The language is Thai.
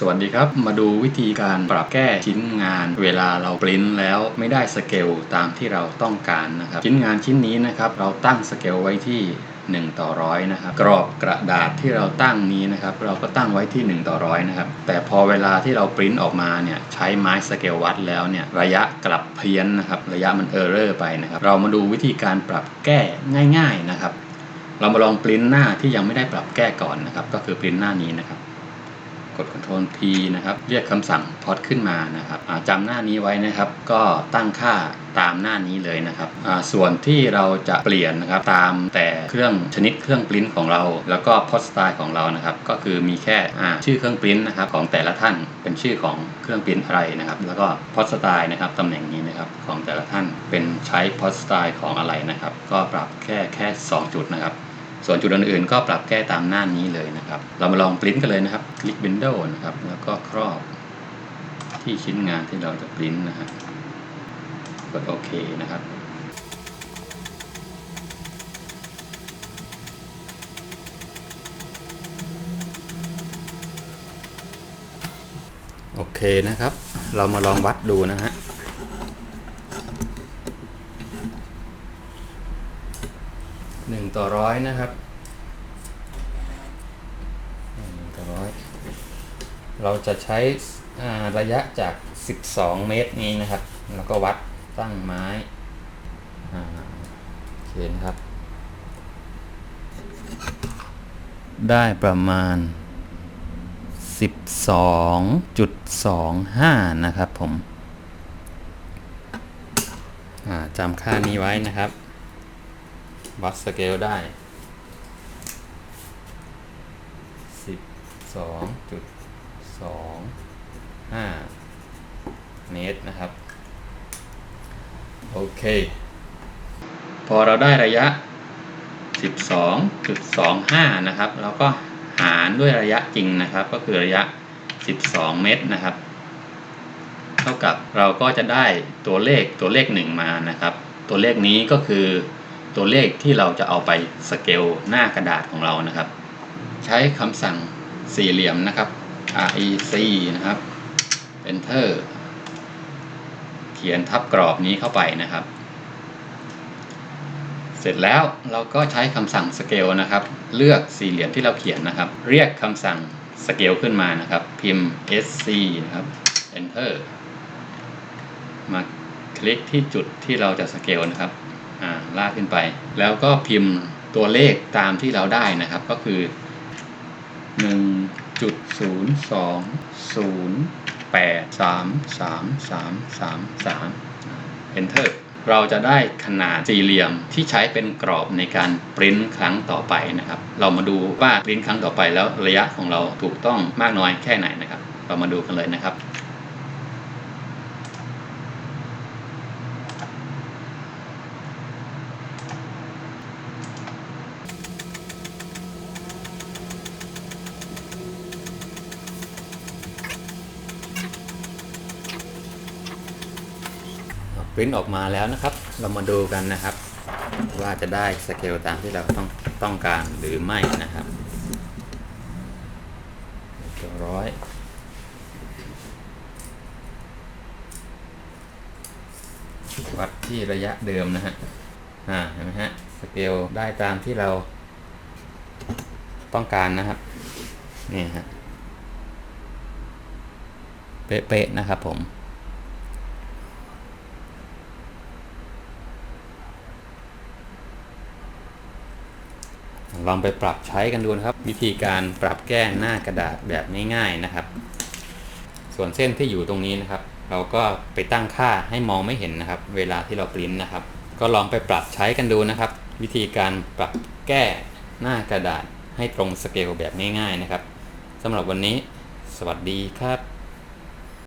สวัสดีครับ มาดูวิธีการปรับแก้ชิ้นงาน เวลาเราปริ้นแล้วไม่ได้สเกลตามที่เราต้องการนะครับ ชิ้นงานชิ้นนี้นะครับ เราตั้งสเกลไว้ที่ 1 ต่อร้อยนะครับ กรอบกระดาษที่เราตั้งนี้นะครับ เราก็ตั้งไว้ที่ 1 ต่อร้อยนะครับ แต่พอเวลาที่เราปริ้นออกมาเนี่ยใช้ไม้สเกลวัดแล้วเนี่ยระยะกลับเพี้ยนนะครับ ระยะมันเออร์เรอร์ไปนะครับ เรามาดูวิธีการปรับแก้ง่าย ๆนะครับ เรามาลองปริ้นหน้าที่ยังไม่ได้ปรับแก้ก่อนนะครับ ก็คือปริ้นหน้านี้นะครับ กด Ctrl P นะครับเรียกคำสั่งพอดขึ้นมานะครับจำหน้านี้ไว้นะครับ ก็ตั้งค่าตามหน้านี้เลยนะครับ ส่วนที่เราจะเปลี่ยนนะครับตามแต่เครื่องชนิดเครื่องปริ้นของเรา แล้วก็พอดสไตล์ของเรานะครับ ก็คือมีแค่ชื่อเครื่องปริ้นนะครับของแต่ละท่านเป็นชื่อของเครื่องปริ้นอะไรนะครับ แล้วก็พอดสไตล์นะครับตำแหน่งนี้นะครับของแต่ละท่านเป็นใช้พอดสไตล์ของอะไรนะครับ ก็ปรับแค่แค่ 2 จุดนะครับ ส่วนจุดอื่นๆก็ปรับแก้ตามหน้านี้เลยนะครับ เรามาลองปริ้นกันเลยนะครับ คลิก Window นะครับ แล้วก็ครอบที่ชิ้นงานที่เราจะปริ้นนะฮะกดโอเคนะครับโอเคนะครับ เรามาลองวัดดูนะฮะ หนึ่ง ต่อร้อยนะครับหนึ่งต่อร้อยเราจะใช้ระยะจาก 12 เมตรนี้นะครับ แล้วก็วัดตั้งไม้อ่าโอเคนครับ ได้ประมาณ 12.25 นะครับผมจำค่านี้ไว้นะครับ วัดสเกลได้12.25เมตรนะครับ โอเค พอเราได้ระยะ 12.25 นะครับ เราก็หารด้วยระยะจริงนะครับ ก็คือระยะ 12 เมตรนะครับ เท่ากับเราก็จะได้ตัวเลขตัวเลขหนึ่งมานะครับ ตัวเลขนี้ก็คือ ตัวเลขที่เราจะเอาไปสเกลหน้ากระดาษของเรานะครับ ใช้คำสั่งสี่เหลี่ยมนะครับ rec นะครับ enter เขียนทับกรอบนี้เข้าไปนะครับ เสร็จแล้วเราก็ใช้คำสั่งสเกลนะครับ เลือกสี่เหลี่ยมที่เราเขียนนะครับ เรียกคำสั่งสเกลขึ้นมานะครับ พิมพ์ sc นะครับ enter มาคลิกที่จุดที่เราจะสเกลนะครับ ลากขึ้นไป แล้วก็พิมพ์ตัวเลขตามที่เราได้นะครับ ก็คือ 1.0008333333 enter เราจะได้ขนาดสี่เหลี่ยมที่ใช้เป็นกรอบในการปริ้นครั้งต่อไปนะครับ เรามาดูว่าปริ้นครั้งต่อไปแล้วระยะของเราถูกต้องมากน้อยแค่ไหนนะครับ เรามาดูกันเลยนะครับ ปริ้นออกมาแล้วนะครับ เรามาดูกันนะครับ ว่าจะได้สเกลตามที่เราต้องต้องการหรือไม่นะครับตัวร้อยวัดที่ระยะเดิมนะฮะ อ่า เห็นไหมฮะ สเกลได้ตามที่เราต้องการนะครับ นี่ฮะ เป๊ะๆนะครับผม ลองไปปรับใช้กันดูนะครับ วิธีการปรับแก้หน้ากระดาษแบบง่ายๆนะครับ ส่วนเส้นที่อยู่ตรงนี้นะครับ เราก็ไปตั้งค่าให้มองไม่เห็นนะครับ เวลาที่เราปริ้นนะครับ ก็ลองไปปรับใช้กันดูนะครับ วิธีการปรับแก้หน้ากระดาษให้ตรงสเกลแบบง่ายๆนะครับสำหรับวันนี้ สวัสดีครับ